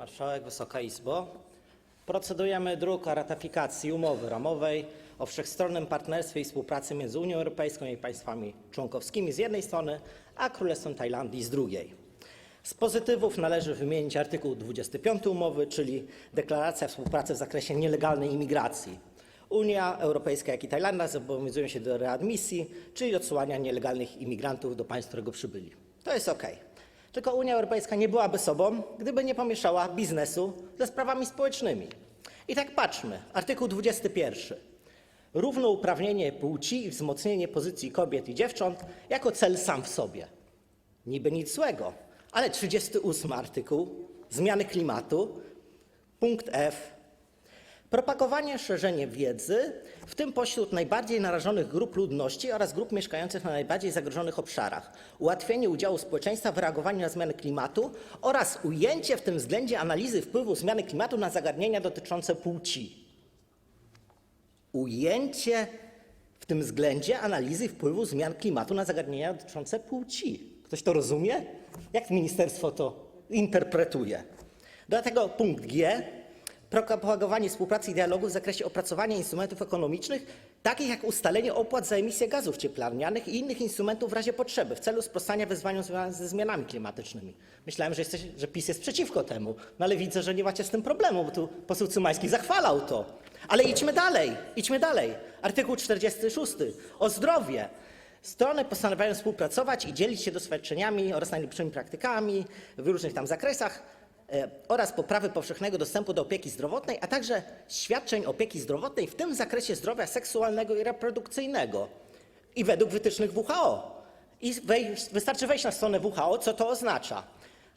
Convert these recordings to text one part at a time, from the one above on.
Marszałek, Wysoka Izbo. Procedujemy druk o ratyfikacji umowy ramowej o wszechstronnym partnerstwie i współpracy między Unią Europejską i państwami członkowskimi z jednej strony, a Królestwem Tajlandii z drugiej. Z pozytywów należy wymienić artykuł 25 umowy, czyli deklaracja współpracy w zakresie nielegalnej imigracji. Unia Europejska, jak i Tajlandia zobowiązują się do readmisji, czyli odsyłania nielegalnych imigrantów do państw, którego przybyli. To jest ok. Tylko Unia Europejska nie byłaby sobą, gdyby nie pomieszała biznesu ze sprawami społecznymi. I tak patrzmy. Artykuł 21. Równouprawnienie płci i wzmocnienie pozycji kobiet i dziewcząt jako cel sam w sobie. Niby nic złego, ale 38 artykuł zmiany klimatu, punkt F. Propagowanie, szerzenie wiedzy, w tym pośród najbardziej narażonych grup ludności oraz grup mieszkających na najbardziej zagrożonych obszarach. Ułatwienie udziału społeczeństwa w reagowaniu na zmiany klimatu oraz ujęcie w tym względzie analizy wpływu zmiany klimatu na zagadnienia dotyczące płci. Ujęcie w tym względzie analizy wpływu zmian klimatu na zagadnienia dotyczące płci. Ktoś to rozumie? Jak ministerstwo to interpretuje? Dlatego punkt G. Propagowanie współpracy i dialogu w zakresie opracowania instrumentów ekonomicznych, takich jak ustalenie opłat za emisję gazów cieplarnianych i innych instrumentów w razie potrzeby, w celu sprostania wyzwaniom związanym ze zmianami klimatycznymi. Myślałem, że, jesteś, że PiS jest przeciwko temu, no ale widzę, że nie macie z tym problemu, bo tu poseł Cymański zachwalał to. Ale idźmy dalej, idźmy dalej. Artykuł 46. O zdrowie. Strony postanawiają współpracować i dzielić się doświadczeniami oraz najlepszymi praktykami w różnych tam zakresach oraz poprawy powszechnego dostępu do opieki zdrowotnej, a także świadczeń opieki zdrowotnej, w tym w zakresie zdrowia seksualnego i reprodukcyjnego i według wytycznych WHO. I wystarczy wejść na stronę WHO, co to oznacza.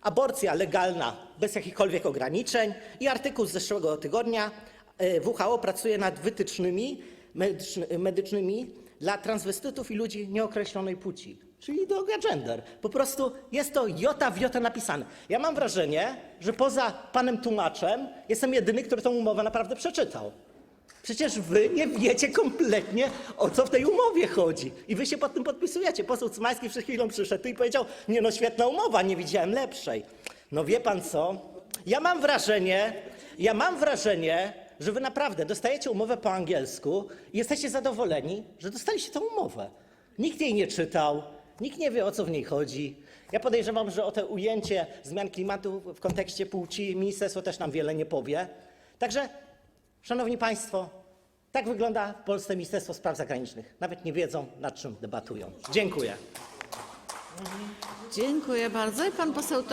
Aborcja legalna bez jakichkolwiek ograniczeń i artykuł z zeszłego tygodnia e, WHO pracuje nad wytycznymi medyczny- medycznymi dla transwestytów i ludzi nieokreślonej płci, czyli droga gender. Po prostu jest to jota w jota napisane. Ja mam wrażenie, że poza panem tłumaczem jestem jedyny, który tę umowę naprawdę przeczytał. Przecież wy nie wiecie kompletnie, o co w tej umowie chodzi. I wy się pod tym podpisujecie. Poseł Cymański przed chwilą przyszedł i powiedział, nie no, świetna umowa, nie widziałem lepszej. No wie pan co? Ja mam wrażenie, ja mam wrażenie, że wy naprawdę dostajecie umowę po angielsku i jesteście zadowoleni, że dostaliście tę umowę. Nikt jej nie czytał, nikt nie wie, o co w niej chodzi. Ja podejrzewam, że o te ujęcie zmian klimatu w kontekście płci ministerstwo też nam wiele nie powie. Także Szanowni Państwo, tak wygląda w Polsce Ministerstwo Spraw Zagranicznych. Nawet nie wiedzą, nad czym debatują. Dziękuję. Dziękuję bardzo. I pan poseł